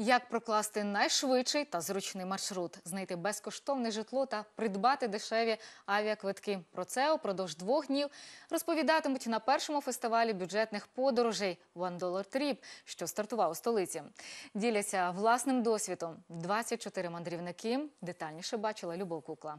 Як прокласти найшвидший та зручний маршрут, знайти безкоштовне житло та придбати дешеві авіаквитки. Про це упродовж двох днів розповідатимуть на першому фестивалі бюджетних подорожей One Dollar Trip, що стартував у столиці. Діляться власним досвідом 24 мандрівники. Детальніше бачила Любов Кукла.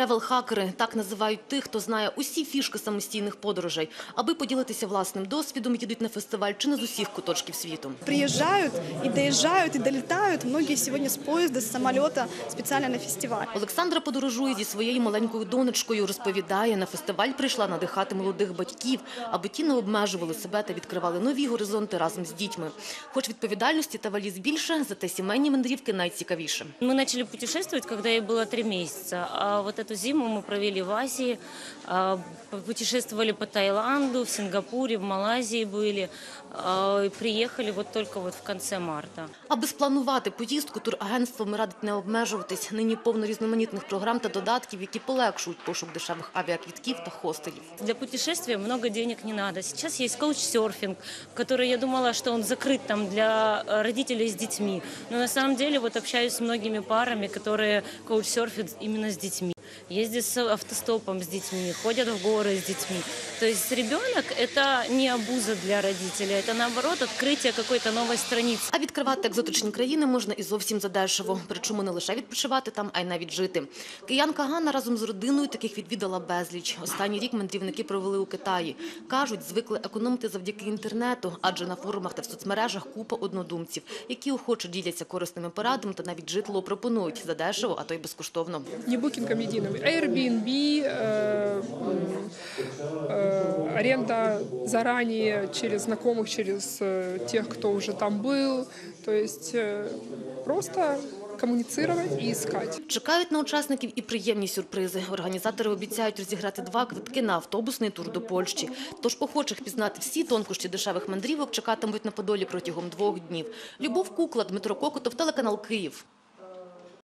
Тревел-хакери – так називають тих, хто знає усі фішки самостійних подорожей. Аби поділитися власним досвідом, їдуть на фестиваль чи не з усіх куточків світу. приезжают и доезжают и долетают. Многие сегодня с поезда, с самолета специально на фестиваль. Олександра подорожує зі своєю маленькою донечкою. Розповідає, на фестиваль прийшла надихати молодих батьків, аби ті не обмежували себе та відкривали нові горизонти разом з дітьми. Хоч відповідальності та валіз більше, зате сімейні мандрівки найцікавіше. Мы начали путешествовать, когда ей было три месяца. А вот эту зиму мы провели в Азии, а, путешествовали по Таиланду, в Сингапуре, в Малайзии были. а, и Приехали вот только вот в конце марта. Аби спланувати поїздку, турагентством радить не обмежуватись. Нині повно різноманітних програм та додатків, які полегшують пошук дешевих авіаквітків та хостелів. Для путешествия много денег не надо. Сейчас есть коуч-серфинг, который я думала, что он закрыт там для э, родителей с детьми. Но на самом деле вот общаюсь с многими парами, которые коуч-серфят именно с детьми. Ездят с автостопом с детьми, ходят в горы с детьми. То есть ребенок – это не обуза для родителей, это наоборот открытие какой-то новой страницы. А відкривати екзотичні країни можна і зовсім задешево. Причому не лише відпочивати там, а й навіть жити. Киянка Ганна разом з родиною таких відвідала безліч. Останній рік мандрівники провели у Китаї. Кажуть, звикли економити завдяки інтернету, адже на форумах та в соцмережах купа однодумців, які охоче діляться корисними порадами та навіть житло пропонують задешево, а то й безкоштовно. не букингом единым. Airbnb, э, э, аренда заранее через знакомых, через э, тех, кто уже там был. То есть э, просто коммуницировать и искать. Чекають на учасників і приємні сюрпризи. Організатори обіцяють розіграти два квитки на автобусний тур до Польщі. Тож охочих пізнати всі тонкощі дешевих мандрівок чекатимуть на Подолі протягом двох днів. Любов Кукла, Дмитро Кокотов, телеканал Київ.